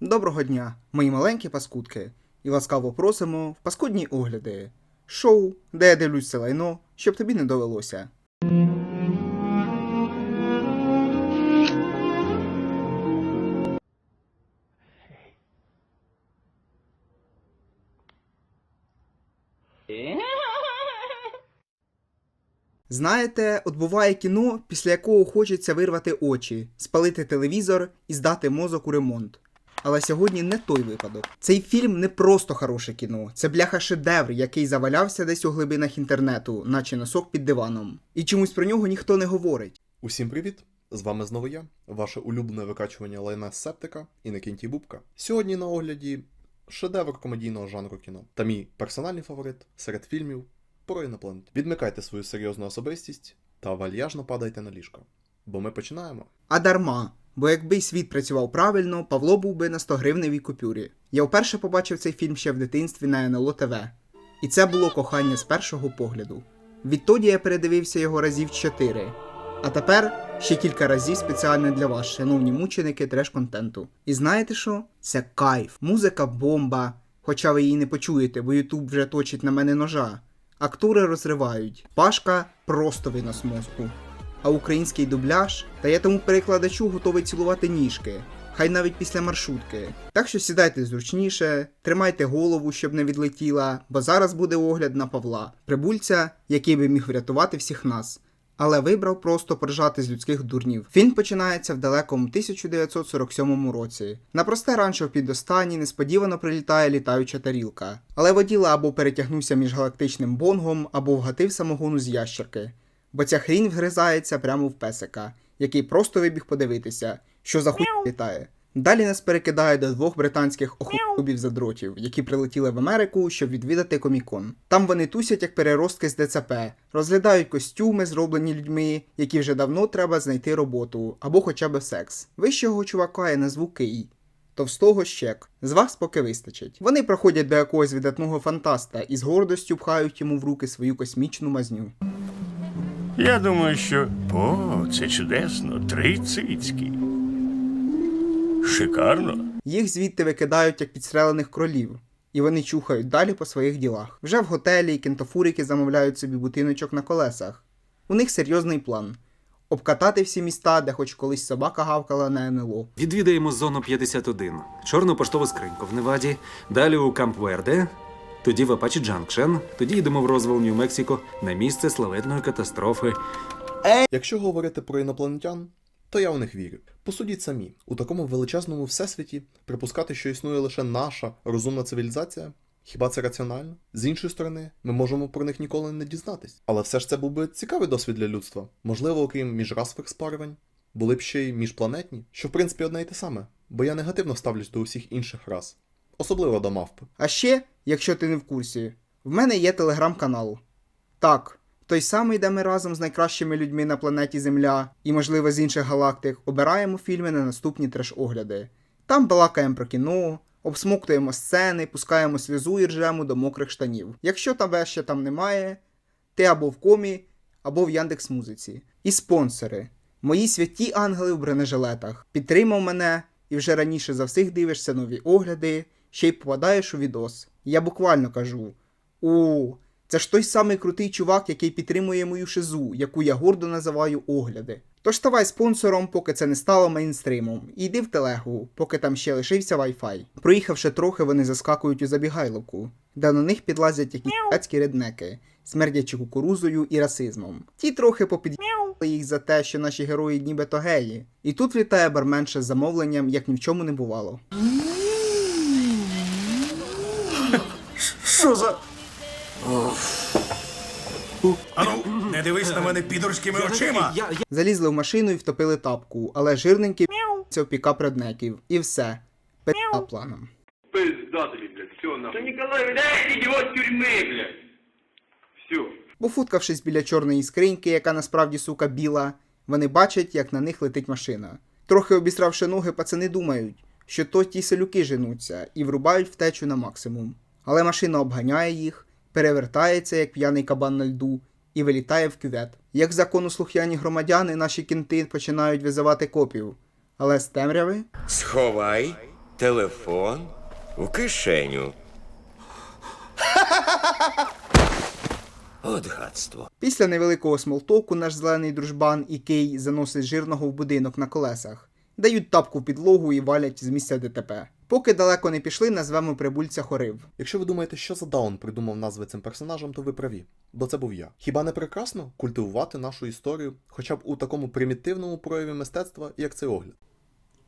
Доброго дня, мої маленькі паскудки, і ласкаво просимо в паскудні огляди. Шоу, де я дивлюсь це лайно, щоб тобі не довелося. Знаєте, от буває кіно, після якого хочеться вирвати очі, спалити телевізор і здати мозок у ремонт. Але сьогодні не той випадок. Цей фільм не просто хороше кіно, це бляха шедевр, який завалявся десь у глибинах інтернету, наче носок під диваном. І чомусь про нього ніхто не говорить. Усім привіт! З вами знову я, ваше улюблене викачування лайна з септика і Накінтій Бубка. Сьогодні на огляді шедевр комедійного жанру кіно та мій персональний фаворит серед фільмів про інопланет. Відмикайте свою серйозну особистість та вальяжно падайте на ліжко. Бо ми починаємо. А дарма, бо якби світ працював правильно, Павло був би на 100 гривневій купюрі. Я вперше побачив цей фільм ще в дитинстві на НЛО ТВ. І це було кохання з першого погляду. Відтоді я передивився його разів 4. А тепер ще кілька разів спеціально для вас, шановні мученики треш-контенту. І знаєте що? Це кайф. Музика бомба. Хоча ви її не почуєте, бо Ютуб вже точить на мене ножа. Актори розривають. Пашка просто винос мозку. А український дубляж, та я тому перекладачу готовий цілувати ніжки, хай навіть після маршрутки. Так що сідайте зручніше, тримайте голову, щоб не відлетіла, бо зараз буде огляд на Павла, прибульця, який би міг врятувати всіх нас. Але вибрав просто поржати з людських дурнів. Фільм починається в далекому 1947 році. На просте ранчо в підостані несподівано прилітає літаюча тарілка. Але воділа або перетягнувся між галактичним бонгом, або вгатив самогону з ящерки. Бо ця хрінь вгризається прямо в песика, який просто вибіг подивитися, що за хуй літає. Далі нас перекидає до двох британських охуєнів задротів, які прилетіли в Америку, щоб відвідати комікон. Там вони тусять як переростки з ДЦП, розглядають костюми, зроблені людьми, які вже давно треба знайти роботу або хоча б секс. Вищого чувака я назву Кий. Товстого щек. З вас поки вистачить. Вони проходять до якогось видатного фантаста і з гордостю пхають йому в руки свою космічну мазню. Я думаю, що. О, це чудесно. Три. Шикарно. Їх звідти викидають як підстрелених кролів, і вони чухають далі по своїх ділах. Вже в готелі кентофурики замовляють собі будиночок на колесах. У них серйозний план обкатати всі міста, де хоч колись собака гавкала на НЛО. Відвідаємо зону 51, чорну поштову скриньку в Неваді, далі у Камп Верде, тоді в Апачі Джанкшен, тоді йдемо в Розвел, Нью-Мексико, на місце славетної катастрофи. Якщо говорити про інопланетян, то я в них вірю. Посудіть самі, у такому величезному всесвіті припускати, що існує лише наша розумна цивілізація. Хіба це раціонально? З іншої сторони, ми можемо про них ніколи не дізнатись. Але все ж це був би цікавий досвід для людства. Можливо, окрім міжрасових спарювань, були б ще й міжпланетні, що в принципі одне й те саме, бо я негативно ставлюсь до усіх інших рас, особливо до мавпи. А ще, якщо ти не в курсі, в мене є телеграм-канал. Так, той самий, де ми разом з найкращими людьми на планеті Земля і, можливо, з інших галактик обираємо фільми на наступні треш-огляди. Там балакаємо про кіно, обсмоктуємо сцени, пускаємо сльозу і ржемо до мокрих штанів. Якщо тебе ще там немає, ти або в комі, або в Яндекс Музиці. І спонсори. Мої святі ангели в бронежилетах. Підтримав мене і вже раніше за всіх дивишся нові огляди, ще й попадаєш у відос. Я буквально кажу: о, це ж той самий крутий чувак, який підтримує мою шизу, яку я гордо називаю огляди. Тож ставай спонсором, поки це не стало мейнстримом, і йди в телегу, поки там ще лишився Wi-Fi. Проїхавши трохи, вони заскакують у забігайловку, де на них підлазять якісь пацькі реднеки, смердячи кукурузою і расизмом. Ті трохи попід'їли їх за те, що наші герої нібито геї. І тут влітає барменша з замовленням, як ні в чому не бувало. Що за. Ану, не дивись на мене підорськими очима. Залізли в машину і втопили тапку, але жирненький це в пікап реднеків. І все. Пи***а планом. Пиздатели, блядь, все нахуй. Да Николай, блядь, идиот тюрьмы, блядь. Все. Пофуткавшись біля чорної скриньки, яка насправді сука біла, вони бачать, як на них летить машина. Трохи обісравши ноги, пацани думають, що то ті селюки женуться і врубають втечу на максимум. Але машина обганяє їх, перевертається, як п'яний кабан на льду, і вилітає в кювет. Як законослухняні громадяни, наші кінти починають визивати копів. Але з темряви Сховай телефон у кишеню. От гадство. Після невеликого смолтоку наш зелений дружбан і Кей заносить жирного в будинок на колесах, дають тапку в підлогу і валять з місця ДТП. Поки далеко не пішли, назвемо прибульця хорив. Якщо ви думаєте, що за даун придумав назви цим персонажам, то ви праві, бо це був я. Хіба не прекрасно культивувати нашу історію, хоча б у такому примітивному прояві мистецтва, як цей огляд?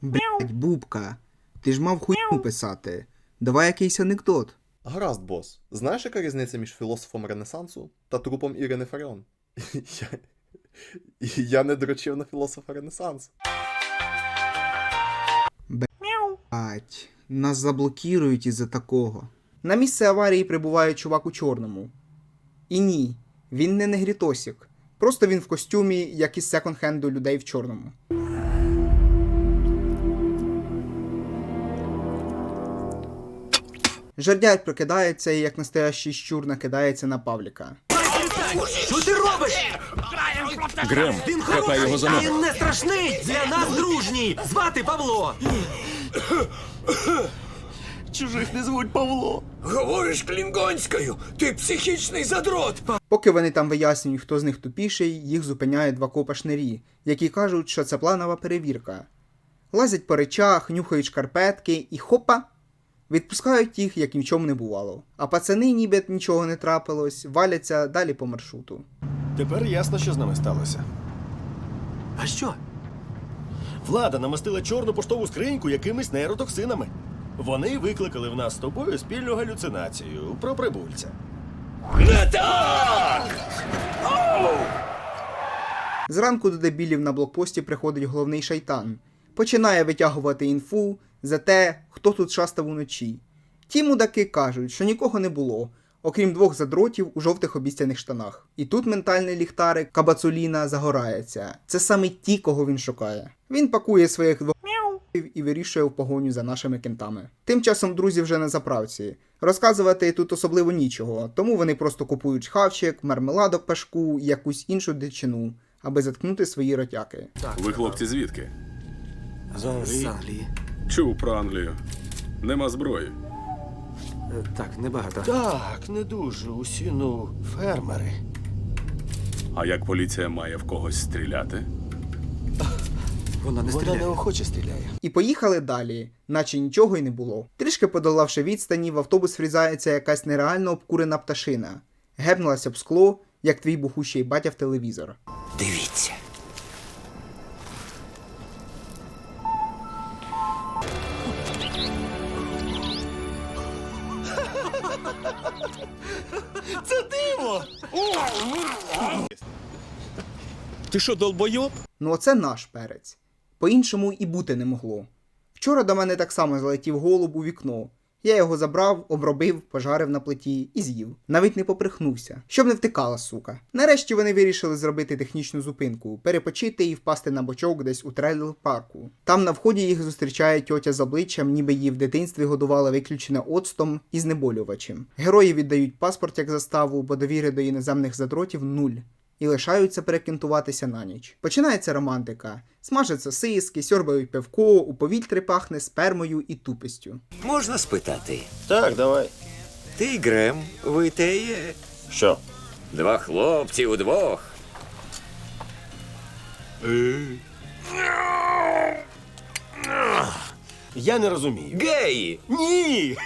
Блять, бубка, ти ж мав хуйню писати. Давай якийсь анекдот. Гаразд, бос. Знаєш, яка різниця між філософом Ренесансу та трупом Ірини Фаріон? Я, я не дрочив на філософа Ренесансу. Блять, нас заблокірують із-за такого. На місце аварії прибуває чувак у чорному. І ні, він не негрітосік. Просто він в костюмі, як із секонд-хенду людей в чорному. Жардяй прокидається і як настоящий щур накидається на Павліка. Що ти робиш? Грем, Він хапай його за ногу. він не страшний, для нас дружній. Звати Павло. Чужих не звуть Павло. Говориш клінгонською, ти психічний задрот. Поки вони там вияснюють, хто з них тупіший, їх зупиняють два копашнирі, які кажуть, що це планова перевірка. Лазять по речах, нюхають шкарпетки і хопа! Відпускають їх, як ні в чому не бувало. А пацани, ніби нічого не трапилось, валяться далі по маршруту. Тепер ясно, що з нами сталося. А що? Влада намастила чорну поштову скриньку якимись нейротоксинами. Вони викликали в нас з тобою спільну галюцинацію про прибульця. Зранку до дебілів на блокпості приходить головний шайтан. Починає витягувати інфу за те, хто тут шастав уночі. Ті мудаки кажуть, що нікого не було, окрім двох задротів у жовтих обіцяних штанах. І тут ментальний ліхтарик Кабацуліна загорається. Це саме ті, кого він шукає. Він пакує своїх двох і вирішує в погоню за нашими кентами. Тим часом друзі вже на заправці. Розказувати тут особливо нічого, тому вони просто купують хавчик, мармеладок пашку і якусь іншу дичину, аби заткнути свої ротяки. Ви хлопці звідки? З Англії. Чув про Англію. Нема зброї. Е, Так, небагато. Так, не дуже. Усі, ну, фермери. А як поліція має в когось стріляти? Вона не Вона неохоче стріляє. І поїхали далі, наче нічого й не було. Трішки подолавши відстані, в автобус врізається якась нереально обкурена пташина. Гепнулася б скло, як твій бухущий батя в телевізор. Дивіться. Ти що, долбойоб? Ну оце наш перець. По-іншому і бути не могло. Вчора до мене так само залетів голуб у вікно. Я його забрав, обробив, пожарив на плиті і з'їв. Навіть не поприхнувся, щоб не втикала, сука. Нарешті вони вирішили зробити технічну зупинку, перепочити і впасти на бочок десь у трейлер парку. Там на вході їх зустрічає тьотя з обличчям, ніби її в дитинстві годувала виключно оцтом і знеболювачем. Герої віддають паспорт як заставу, бо довіри до іноземних задротів нуль і лишаються перекінтуватися на ніч. Починається романтика. Смажать сосиски, сьорбають пивко, у повітрі пахне спермою і тупістю. Можна спитати. Так, давай. Ти Грем, ви те є. Що? Два хлопці удвох. Я не розумію. Геї! Ні!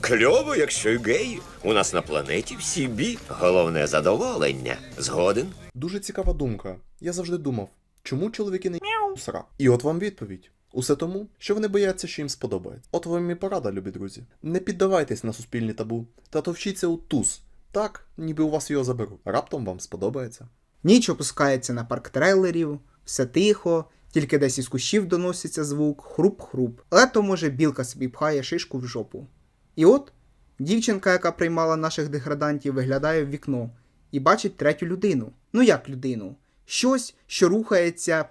Кльово, якщо й геї. У нас на планеті всі бі. Головне задоволення. Згоден? Дуже цікава думка. Я завжди думав, чому чоловіки не сра? І от вам відповідь. Усе тому, що вони бояться, що їм сподобається. От вам і порада, любі друзі. Не піддавайтесь на суспільні табу та товчіться у туз. Так, ніби у вас його заберуть. Раптом вам сподобається. Ніч опускається на парк трейлерів, все тихо, тільки десь із кущів доноситься звук хруп-хруп. Але то, може, білка собі пхає шишку в жопу. І от дівчинка, яка приймала наших деградантів, виглядає в вікно і бачить третю людину. Ну як людину? Щось, що рухається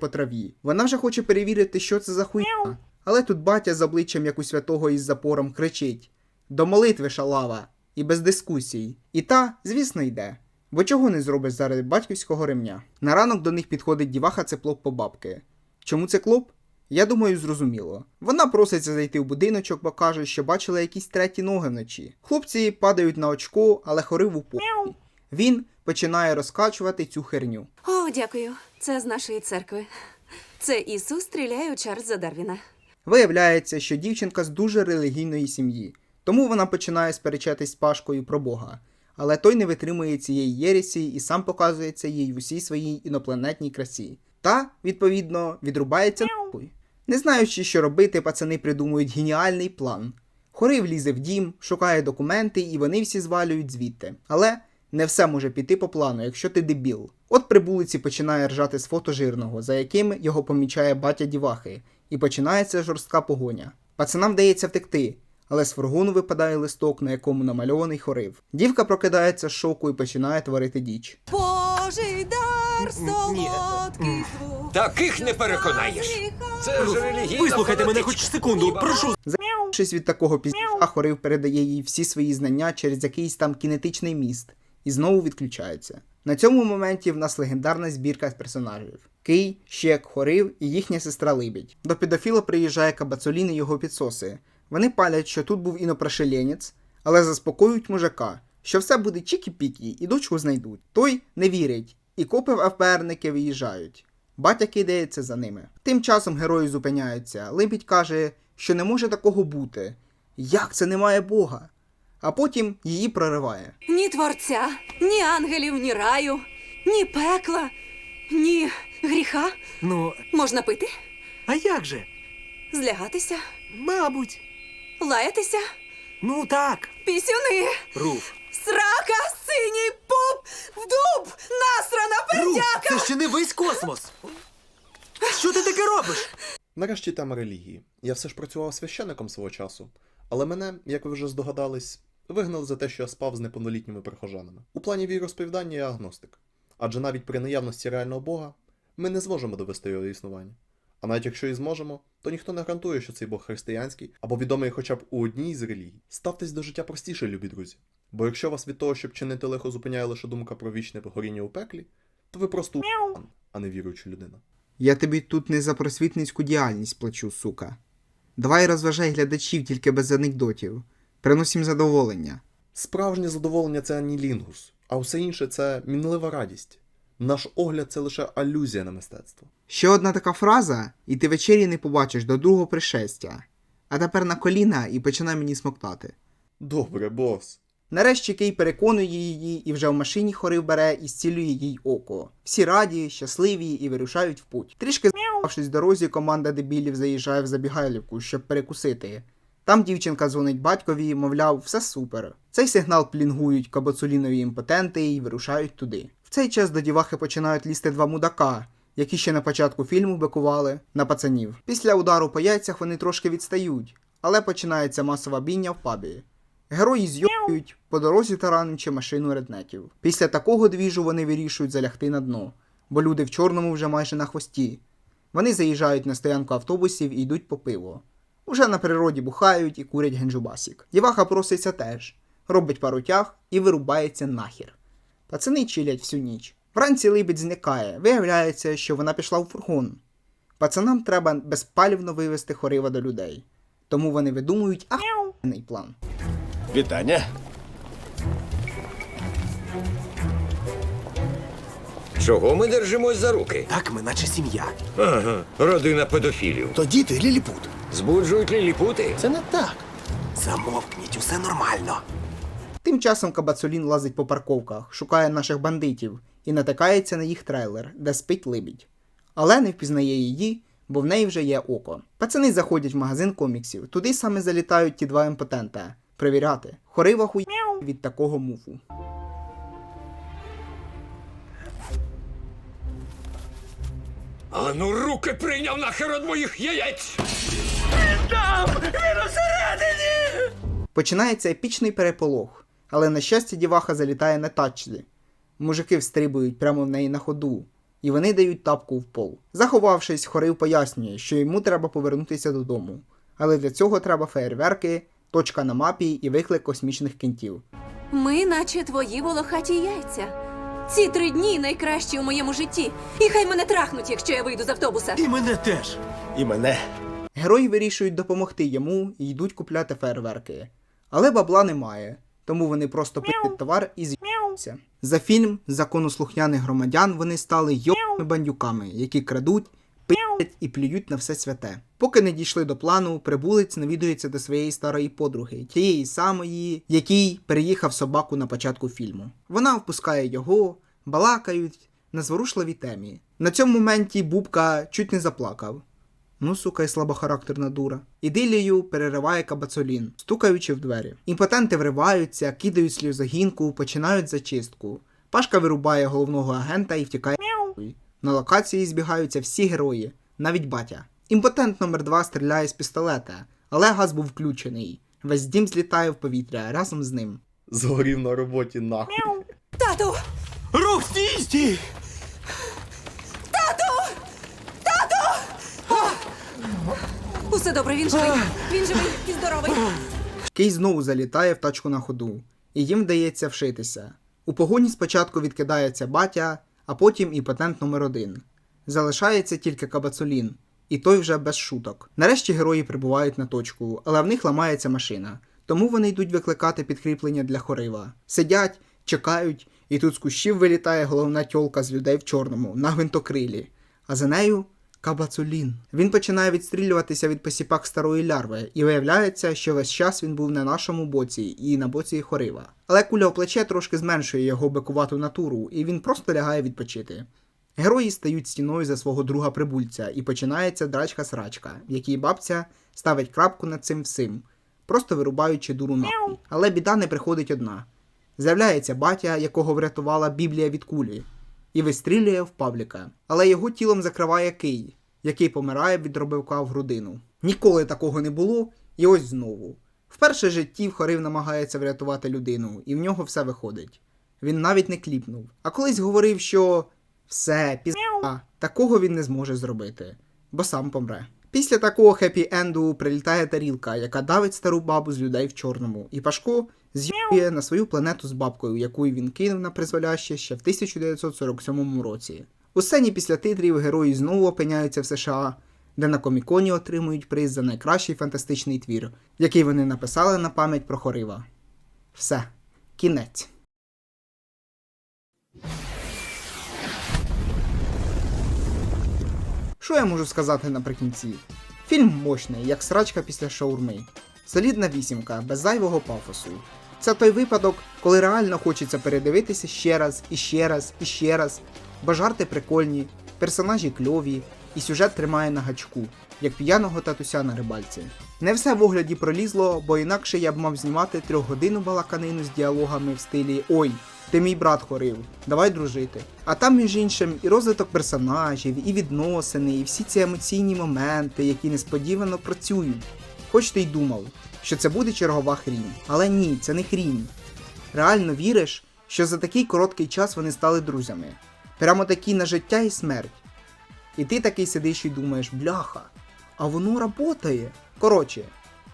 по траві. Вона вже хоче перевірити, що це за хуйня. Але тут батя з обличчям як у святого із запором кричить: До молитви шалава! І без дискусій. І та, звісно, йде. Бо чого не зробиш заради батьківського ремня? На ранок до них підходить діваха циклоп по бабки. Чому циклоп? Я думаю, зрозуміло. Вона проситься зайти в будиночок, бо каже, що бачила якісь треті ноги вночі. Хлопці падають на очко, але хорив у похуй. Він починає розкачувати цю херню. О, дякую. Це з нашої церкви. Це Ісус стріляє у Чарльза Дарвіна. Виявляється, що дівчинка з дуже релігійної сім'ї, тому вона починає сперечатись з Пашкою про Бога. Але той не витримує цієї єресі і сам показується їй в усій своїй інопланетній красі. Та, відповідно, відрубається нахуй. Не знаючи, що робити, пацани придумують геніальний план. Хорив лізе в дім, шукає документи, і вони всі звалюють звідти. Але не все може піти по плану, якщо ти дебіл. От прибулиці починає ржати з фото жирного, за яким його помічає батя дівахи, і починається жорстка погоня. Пацанам вдається втекти, але з фургону випадає листок, на якому намальований хорив. Дівка прокидається з шоку і починає творити діч. Божий дар, солодкий звук. Таких не переконаєш. Це ж релігійна Вислухайте мене фанатичка. хоч секунду, прошу. Зам'явшись від такого піздяча, хорив передає їй всі свої знання через якийсь там кінетичний міст і знову відключається. На цьому моменті в нас легендарна збірка персонажів: Кий, Щек, Хорив і їхня сестра Либідь. До педофіла приїжджає Кабацолін і його підсоси. Вони палять, що тут був інопрошеленець, але заспокоюють мужика, що все буде чікі-пікі і дочку знайдуть. Той не вірить, і копи в ФБРники виїжджають. Батя кидається за ними. Тим часом герої зупиняються. Либідь каже, що не може такого бути. Як це немає Бога? А потім її прориває. Ні творця, ні ангелів, ні раю, ні пекла, ні гріха. Ну, Можна пити, а як же? злягатися, Мабуть. лаятися, Ну так. пісюни, Руф. Срака, синій пуп, вдуб, насрана Руф, пердяка. це ще не весь космос. Що ти таке робиш? Нарешті тема релігії. Я все ж працював священником свого часу, але мене, як ви вже здогадались, вигнали за те, що я спав з неповнолітніми прихожанами. У плані віросповідання я агностик, адже навіть при наявності реального Бога ми не зможемо довести його існування. А навіть якщо і зможемо, то ніхто не гарантує, що цей Бог християнський або відомий хоча б у одній з релігій. Ставтесь до життя простіше, любі друзі. Бо якщо вас від того, щоб чинити лихо зупиняє лише думка про вічне горіння у пеклі, то ви просто у**ан, а не віруюча людина. Я тобі тут не за просвітницьку діяльність плачу, сука. Давай розважай глядачів тільки без анекдотів. Принось їм задоволення. Справжнє задоволення це анілінгус, а все інше це мінлива радість. Наш огляд це лише алюзія на мистецтво. Ще одна така фраза, і ти вечері не побачиш до другого пришестя. А тепер на коліна і починай мені смоктати. Добре, бос. Нарешті Кей переконує її, і вже в машині хорив бере і зцілює їй око. Всі раді, щасливі і вирушають в путь. Трішки з'явившись в дорозі, команда дебілів заїжджає в забігайлівку, щоб перекусити. Там дівчинка дзвонить батькові, мовляв, все супер. Цей сигнал плінгують кабацулінові імпотенти і вирушають туди. В цей час до дівахи починають лізти два мудака, які ще на початку фільму бикували на пацанів. Після удару по яйцях вони трошки відстають, але починається масова бійня в пабі. Герої зйобують по дорозі тараничи машину реднеків. Після такого двіжу вони вирішують залягти на дно, бо люди в чорному вже майже на хвості. Вони заїжджають на стоянку автобусів і йдуть по пиво. Уже на природі бухають і курять генджубасік. Діваха проситься теж, робить пару тяг і вирубається нахер. Пацани чилять всю ніч. Вранці либідь зникає, виявляється, що вона пішла в фургон. Пацанам треба безпалівно вивезти хорива до людей. Тому вони видумують ахуєнний план. Вітання. Чого ми держимось за руки? Так, ми наче сім'я. Ага, родина педофілів. Тоді ти ліліпут. Збуджують ліліпути? Це не так. Замовкніть, усе нормально. Тим часом Кабацолін лазить по парковках, шукає наших бандитів і натикається на їх трейлер, де спить либідь. Але не впізнає її, бо в неї вже є око. Пацани заходять в магазин коміксів. Туди саме залітають ті два імпотента. Перевіряти. Хорива хуй від такого муфу. А ну руки прийняв нахер від моїх яєць! Починається епічний переполох, але на щастя діваха залітає на тачці. Мужики встрибують прямо в неї на ходу, і вони дають тапку в пол. Заховавшись, хорив пояснює, що йому треба повернутися додому. Але для цього треба фейерверки, точка на мапі і виклик космічних кінтів. Ми, наче твої волохаті яйця. Ці три дні найкращі у моєму житті. І хай мене трахнуть, якщо я вийду з автобуса. І мене теж. І мене. Герої вирішують допомогти йому і йдуть купляти фейерверки. Але бабла немає, тому вони просто п'ють товар і з'їться. За фільм законослухняних громадян вони стали йобними бандюками, які крадуть, пиять і плюють на все святе. Поки не дійшли до плану, прибулець навідується до своєї старої подруги, тієї самої, який переїхав собаку на початку фільму. Вона впускає його, балакають на зворушливій темі. На цьому моменті Бубка чуть не заплакав. Ну, сука, і слабохарактерна дура. Ідилію перериває кабацолін, стукаючи в двері. Імпотенти вриваються, кидають сльозогінку, починають зачистку. Пашка вирубає головного агента і втікає. На локації збігаються всі герої, навіть батя. Імпотент номер 2 стріляє з пістолета, але газ був включений. Весь дім злітає в повітря разом з ним. Згорів на роботі нахуй. Тату! Рух, стій! Стій! Усе добре, він живий. Він живий і здоровий. Кей знову залітає в тачку на ходу, і їм вдається вшитися. У погоні спочатку відкидається батя, а потім і патент номер 1 Залишається тільки кабацулін, і той вже без шуток. Нарешті герої прибувають на точку, але в них ламається машина, тому вони йдуть викликати підкріплення для хорива. Сидять, чекають, і тут з кущів вилітає головна тьолка з людей в чорному на гвинтокрилі, а за нею Кабацулін. Він починає відстрілюватися від посіпак старої лярви, і виявляється, що весь час він був на нашому боці і на боці Хорива. Але куля у плече трошки зменшує його бикувату натуру, і він просто лягає відпочити. Герої стають стіною за свого друга прибульця, і починається драчка-срачка, в якій бабця ставить крапку над цим всім, просто вирубаючи дуру нахуй. Але біда не приходить одна. З'являється батя, якого врятувала Біблія від кулі, і вистрілює в Павліка. Але його тілом закриває Кий, який помирає від дробивка в грудину. Ніколи такого не було, і ось знову. Вперше в житті Хорив намагається врятувати людину, і в нього все виходить. Він навіть не кліпнув. А колись говорив, що все, пізда, такого він не зможе зробити, бо сам помре. Після такого хеппі-енду прилітає тарілка, яка давить стару бабу з людей в чорному, і Пашко з'їбує на свою планету з бабкою, яку він кинув на призволяще ще в 1947 році. У сцені після титрів герої знову опиняються в США, де на коміконі отримують приз за найкращий фантастичний твір, який вони написали на пам'ять про Хорива. Все, кінець. Що я можу сказати наприкінці? Фільм мощний, як срачка після шаурми. Солідна вісімка, без зайвого пафосу. Це той випадок, коли реально хочеться передивитися ще раз, і ще раз, і ще раз, бо жарти прикольні, персонажі кльові, і сюжет тримає на гачку, як п'яного татуся на рибальці. Не все в огляді пролізло, бо інакше я б мав знімати трьохгодинну балаканину з діалогами в стилі Ой, ти мій брат хорив, давай дружити. А там, між іншим, і розвиток персонажів, і відносини, і всі ці емоційні моменти, які несподівано працюють. Хоч ти й думав, що це буде чергова хрінь. Але ні, це не хрінь. Реально віриш, що за такий короткий час вони стали друзями. Прямо такі на життя і смерть. І ти такий сидиш і думаєш, бляха, а воно работає. Коротше,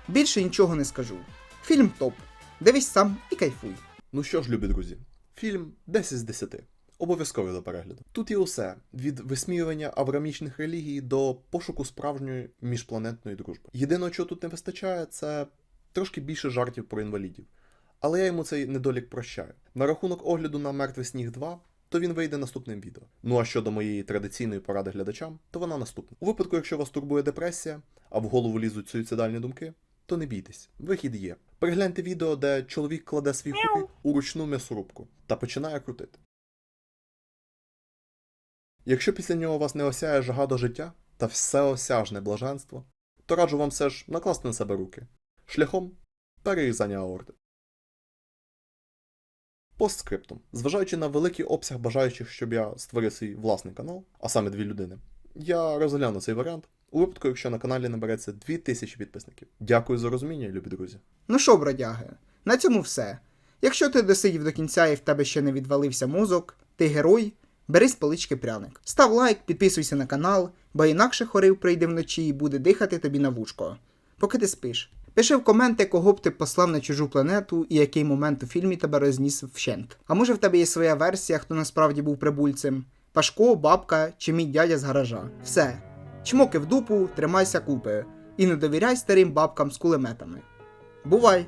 більше нічого не скажу. Фільм топ. Дивись сам і кайфуй. Ну що ж, любі друзі, фільм 10 з 10. Обов'язковий до перегляду. Тут є усе від висміювання аврамічних релігій до пошуку справжньої міжпланетної дружби. Єдине, чого тут не вистачає, це трошки більше жартів про інвалідів. Але я йому цей недолік прощаю. На рахунок огляду на Мертвий сніг 2, то він вийде наступним відео. Ну а щодо моєї традиційної поради глядачам, то вона наступна. У випадку, якщо вас турбує депресія, а в голову лізуть суїцидальні думки, то не бійтесь, вихід є. Перегляньте відео, де чоловік кладе свій хуй у ручну м'ясорубку та починає крутити. Якщо після нього вас не осяє жага до життя та всеосяжне блаженство, то раджу вам все ж накласти на себе руки шляхом перерізання аорти. Постскриптум. Зважаючи на великий обсяг бажаючих, щоб я створив свій власний канал, а саме дві людини, я розгляну цей варіант у випадку, якщо на каналі набереться 2000 підписників. Дякую за розуміння, любі друзі. Ну що, бродяги, на цьому все. Якщо ти досидів до кінця і в тебе ще не відвалився мозок, ти герой, бери з полички пряник. Став лайк, підписуйся на канал, бо інакше хорив прийде вночі і буде дихати тобі на вушко. Поки ти спиш. Пиши в коменти, кого б ти послав на чужу планету і який момент у фільмі тебе розніс вщент. А може в тебе є своя версія, хто насправді був прибульцем? Пашко, бабка чи мій дядя з гаража. Все. Чмоки в дупу, тримайся купи. І не довіряй старим бабкам з кулеметами. Бувай!